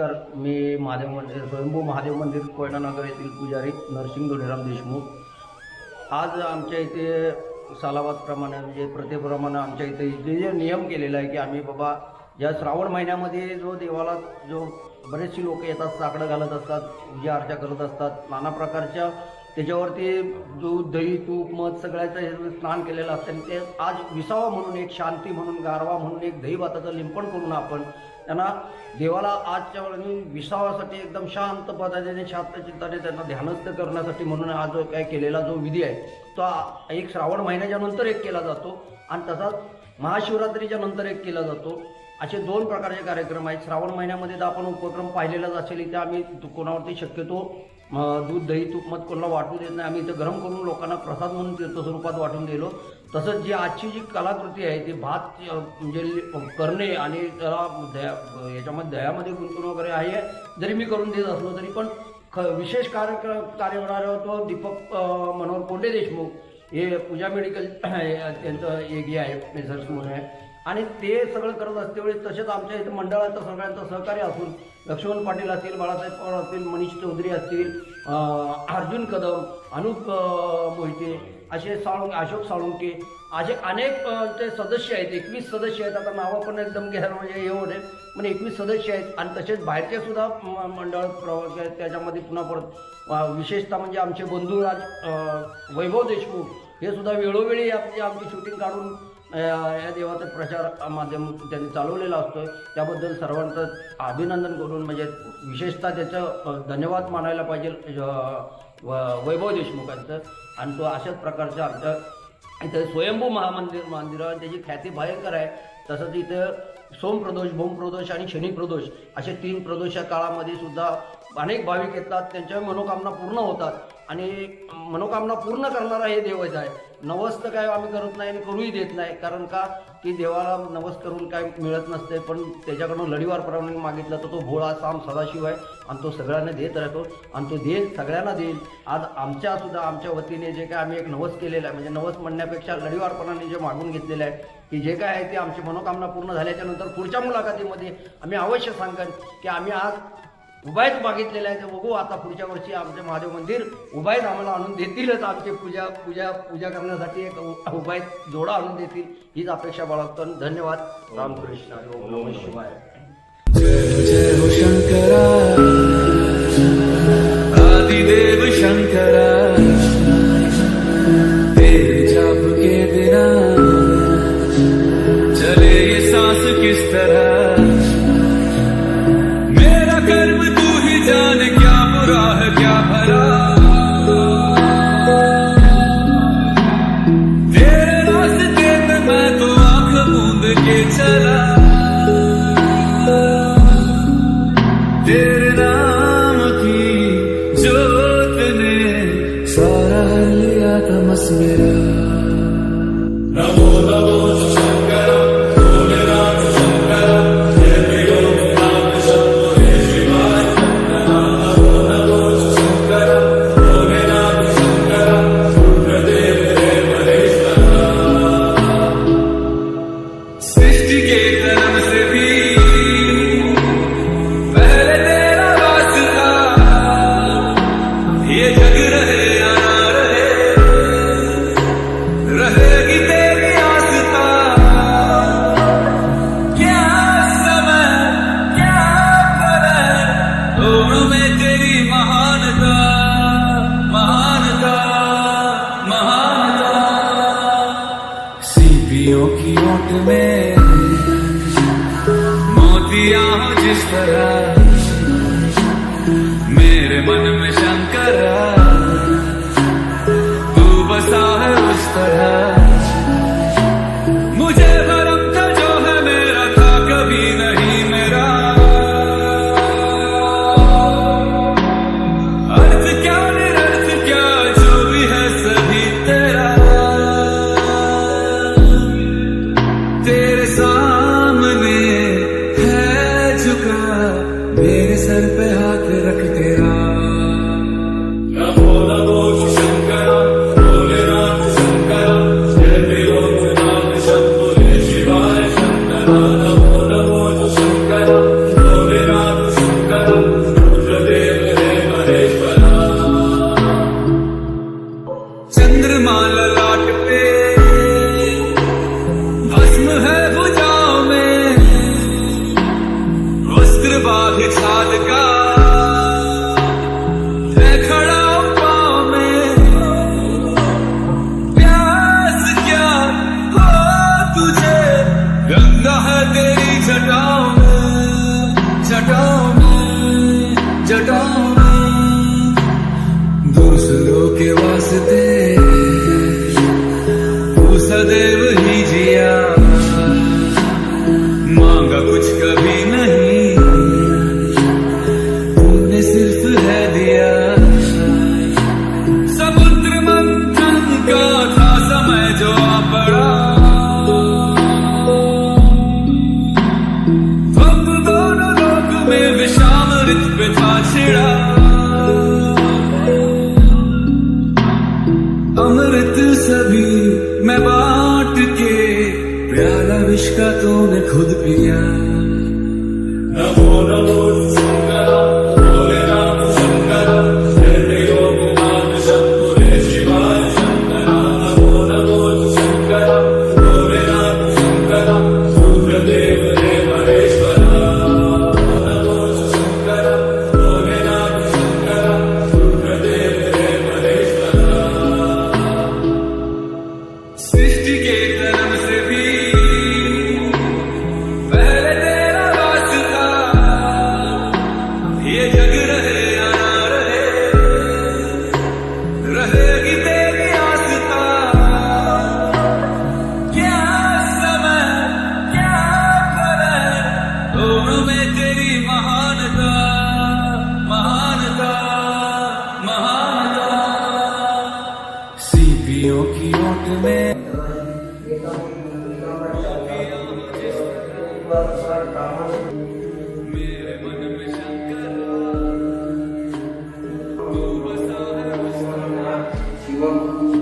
नमस्कार. मी महादेव मंदिर स्वयंभू महादेव मंदिर कोयनानगर येथील पुजारी नरसिंग धोनीराम देशमुख. आज आमच्या इथे सालावादप्रमाणे म्हणजे प्रथेप्रमाणे आमच्या इथे जे जे नियम केलेला आहे की आम्ही बाबा या श्रावण महिन्यामध्ये जो देवाला जो बरेचशी लोक येतात साकडं घालत असतात पूजा अर्चा करत असतात नाना प्रकारच्या त्याच्यावरती दूध दही तूप मध सगळ्याचं हे स्नान केलेलं असतं. आणि ते आज विसावा म्हणून एक शांती म्हणून गारवा म्हणून एक दही भाताचं लिंपण करून आपण त्यांना देवाला आजच्या वेळी विसावासाठी एकदम शांत पदाने शांत चित्ताने त्यांना ध्यानस्थ करण्यासाठी म्हणून हा जो काय केलेला जो विधी आहे तो एक श्रावण महिन्याच्या नंतर एक केला जातो आणि तसाच महाशिवरात्रीच्या नंतर एक केला जातो. असे दोन प्रकारचे कार्यक्रम आहेत. श्रावण महिन्यामध्ये तर आपण उपक्रम पाहिलेलाच असेल इथे आम्ही कोणावरती शक्यतो दूध दही तूप मत कोणाला वाटू देत नाही. आम्ही इथं गरम करून लोकांना प्रसाद म्हणून तीर्थस्वरूपात वाटून दिलो. तसंच जी आजची जी कलाकृती आहे ती भात म्हणजे करणे आणि त्याला दया याच्यामध्ये दह्यामध्ये गुंतवणूक वगैरे आहे. जरी मी करून देत असलो तरी पण ख विशेष कार्यक्रम कार्य करणारा तो दीपक मनोहर कोंडे देशमुख हे पूजा मेडिकल त्यांचं एक हे आहे मेसर्स म्हणून आहे. आणि ते सगळं करत असतेवेळी तसेच आमच्या इथं मंडळाचं सगळ्यांचं सहकार्य असून लक्ष्मण पाटील असतील बाळासाहेब पवार असतील मनीष चौधरी असतील अर्जुन कदम अनुप मोहिते असे साळुंके अशोक साळुंके असे अनेक ते सदस्य आहेत. एकवीस सदस्य आहेत. आता नावं पण एकदम घ्यायला म्हणजे हे होते. पण एकवीस सदस्य आहेत. आणि तसेच बाहेरचे सुद्धा म- मंडळ प्रवास आहेत. त्याच्यामध्ये पुन्हा परत विशेषतः म्हणजे आमचे बंधू राज वैभव देशमुख हे सुद्धा वेळोवेळी आपली आमची शूटिंग काढून या देवाचा प्रचार माध्यम त्यांनी चालवलेला असतो त्याबद्दल सर्वांचं अभिनंदन करून म्हणजे विशेषतः त्याचं धन्यवाद मानायला पाहिजे व- वैभव देशमुखांचं. आणि तो अशाच प्रकारचं आमच्या इथं स्वयंभू महामंदिर मंदिर त्याची ख्याती भयंकर आहे. तसंच इथं सोमप्रदोष भूमप्रदोष आणि शनिप्रदोष असे तीन प्रदोष या काळामध्ये सुद्धा अनेक भाविक येतात. त्यांच्या मनोकामना पूर्ण होतात. आणि मनोकामना पूर्ण करणारा हे देवच आहे. नवस तर काय आम्ही करत नाही आणि करूही देत नाही. कारण का? की देवाला नवस करून काय मिळत नसते पण त्याच्याकडून लढीवार मागितला मागितलं तर तो भोळा साम सदाशिव आहे आणि तो सगळ्यांना देत राहतो आणि तो देईल सगळ्यांना देईल. आज आमच्या सुद्धा आमच्या वतीने जे काय आम्ही एक नवस केलेलं आहे म्हणजे नवस म्हणण्यापेक्षा लढीवारपणाने जे मागून घेतलेलं आहे की जे काय आहे ते आमची मनोकामना पूर्ण झाल्याच्यानंतर पुढच्या मुलाखतीमध्ये आम्ही अवश्य सांगेन की आम्ही आज उभायच मागितलेलं आहे तर बघू. आता पुढच्या वर्षी आमचे महादेव मंदिर उभायच आम्हाला आणून देतीलच. आमचे पूजा पूजा पूजा करण्यासाठी एक उभायत जोडा आणून देतील. हीच अपेक्षा बाळगतो आणि धन्यवाद. रामकृष्ण. हरी ओम शिवाय. हो शंकरा. आदिदेव शंकरा. Ramon, Ramon. மாலை कभी मैं बाट के प्याला विश्व का तूने खुद पिया। की ओट में। मेरे मन में शंकर तू बसा शिवम